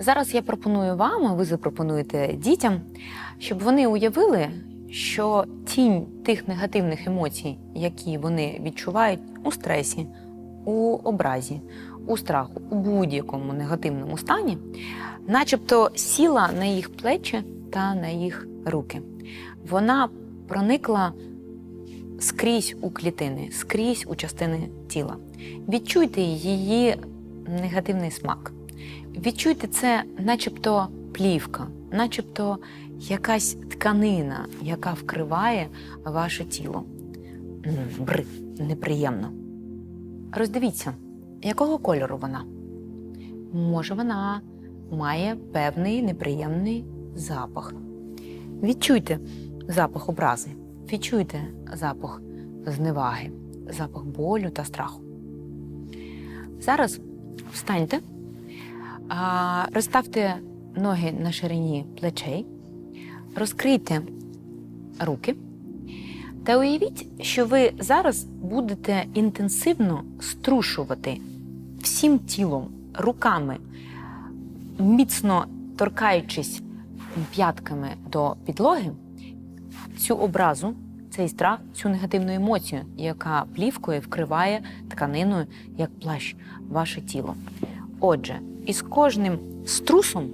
Зараз я пропоную вам, а ви запропонуєте дітям, щоб вони уявили, що тінь тих негативних емоцій, які вони відчувають у стресі, у образі, у страху, у будь-якому негативному стані, начебто сіла на їх плечі та на їх руки. Вона проникла скрізь у клітини, скрізь у частини тіла. Відчуйте її негативний смак. Відчуйте це, начебто плівка, начебто якась тканина, яка вкриває ваше тіло. М, Бри, неприємно. Роздивіться, якого кольору вона. Може, вона має певний неприємний запах. Відчуйте запах образи, відчуйте запах зневаги, запах болю та страху. Зараз встаньте, розставте ноги на ширині плечей, розкрийте руки. Та уявіть, що ви зараз будете інтенсивно струшувати всім тілом, руками, міцно торкаючись п'ятками до підлоги, цю образу, цей страх, цю негативну емоцію, яка плівкою вкриває тканиною як плащ ваше тіло. Отже, із кожним струсом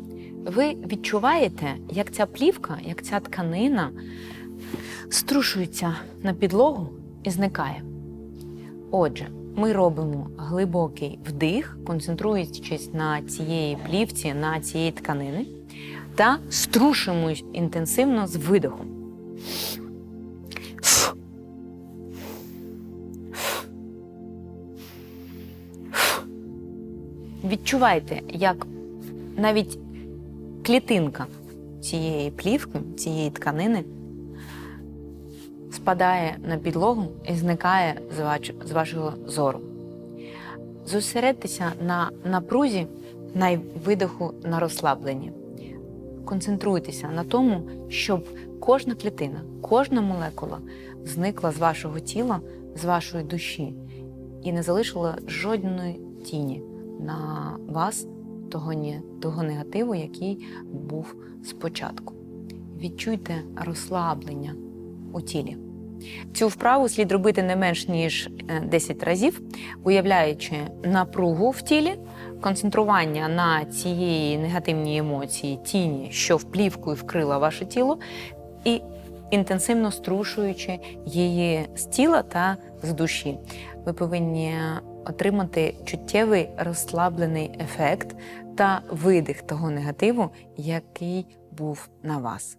ви відчуваєте, як ця плівка, як ця тканина струшується на підлогу і зникає. Отже, ми робимо глибокий вдих, концентруючись на цієї плівці, на цієї тканини, та струшуємо інтенсивно з видихом. Відчувайте, як навіть клітинка цієї плівки, цієї тканини спадає на підлогу і зникає з вашого зору. Зосередьтеся на напрузі, на видиху, на розслабленні. Концентруйтеся на тому, щоб кожна клітина, кожна молекула зникла з вашого тіла, з вашої душі і не залишила жодної тіні на вас того, того негативу, який був спочатку. Відчуйте розслаблення у тілі. Цю вправу слід робити не менш ніж е, 10 разів, уявляючи напругу в тілі, концентрування на цієї негативній емоції, тіні, що вплівкою вкрила ваше тіло, і інтенсивно струшуючи її з тіла та з душі. Ви повинні отримати чуттєвий розслаблений ефект та видих того негативу, який був на вас.